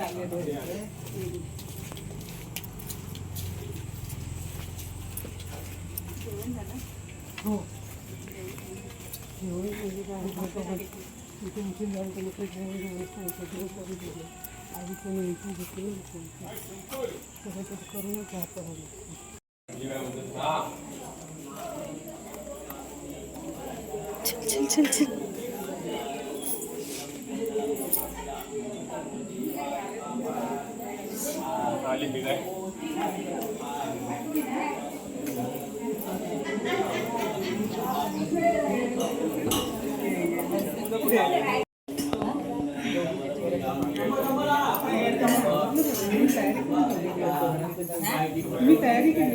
आले आहेत आले आहेत. हो जेवण चल चल मी तयारी केली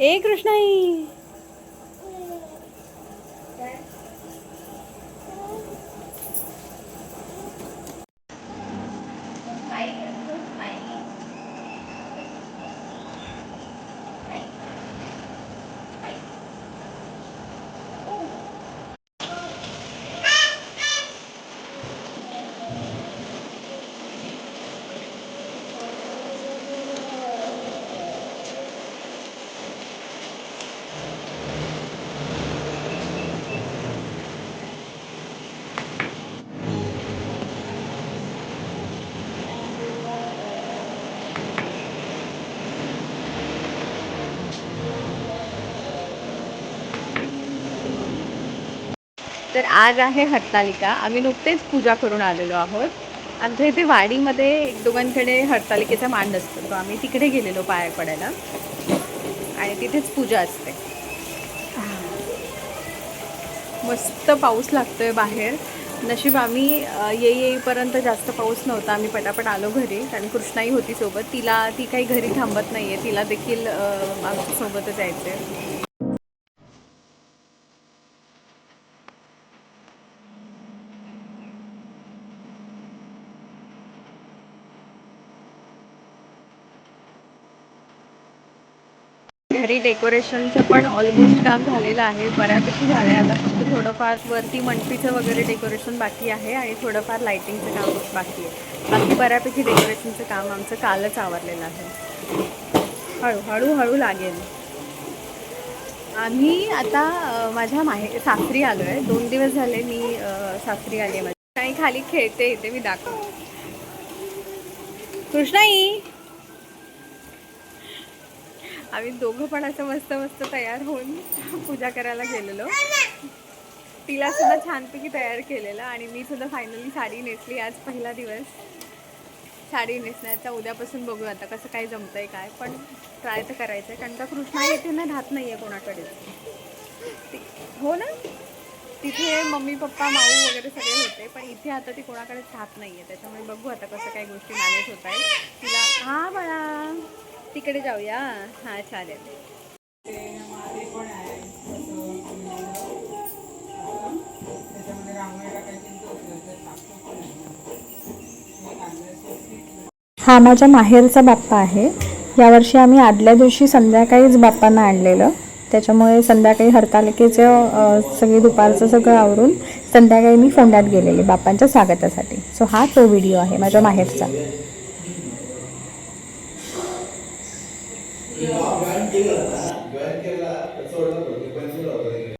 ए कृष्णाई. तर आज आहे हरतालिका. आम्ही नुकतेच पूजा करून आलेलो आहोत. आमच्या इथे वाडीमध्ये एक दोघांकडे हरतालिकेचा मांड असतो. तो आम्ही तिकडे गेलेलो पाया पडायला. आणि तिथेच पूजा असते. मस्त पाऊस लागतोय बाहेर. नशीब आम्ही ये येई येईपर्यंत जास्त पाऊस नव्हता. आम्ही पटापट आलो घरी. आणि कृष्णाई होती सोबत. तिला ती काही घरी थांबत नाही आहे तिला देखील आमच्यासोबतच सोबतच यायचं आहे घरी डेकोरेशनचं पण ऑलमोस्ट काम झालेलं आहे. बऱ्यापैकी झालं आहे आता फक्त थोडंफार वरती मंडपीचं वगैरे डेकोरेशन बाकी आहे आणि थोडंफार लायटिंगचं काम बाकी आहे. बाकी बऱ्यापैकी डेकोरेशनचं काम आमचं कालच आवरलेलं आहे. हळू हळू लागेल. आम्ही आता माझ्या माहे सासरी आलो आहे दोन दिवस झाले मी सासरी आली आहे माझी. काही खाली खेळते इथे मी दाखव कृष्णाई! आम्ही दोघं पण असं मस्त मस्त तयार होऊन पूजा करायला गेलेलो. तिला सुद्धा छानपैकी तयार केलेलं आणि मी सुद्धा फायनली साडी नेसली. आज पहिला दिवस साडी नेसण्याचा. उद्यापासून बघू आता कसं काय जमतंय काय. पण ट्राय तर करायचं आहे कारण का कृष्णा येथे ना राहत नाही आहे कोणाकडे. ती- हो ना? तिथे मम्मी पप्पा माऊ वगैरे सगळे होते. पण इथे आता ती कोणाकडेच राहत नाही आहे त्याच्यामुळे बघू आता कसं काय गोष्टी मॅनेज होत आहेत. तिला हां बाळा. तिकडे जाऊया. हां चालेल. हा माझ्या माहेरचा बाप्पा आहे. यावर्षी आम्ही आदल्या दिवशी संध्याकाळीच बाप्पांना आणलेलं. त्याच्यामुळे संध्याकाळी हरतालिकेचं सगळी दुपारचं सगळं आवरून संध्याकाळी मी फोंड्यात गेलेले बाप्पांच्या स्वागतासाठी. सो हा तो व्हिडिओ आहे माझ्या माहेरचा. 党员一个人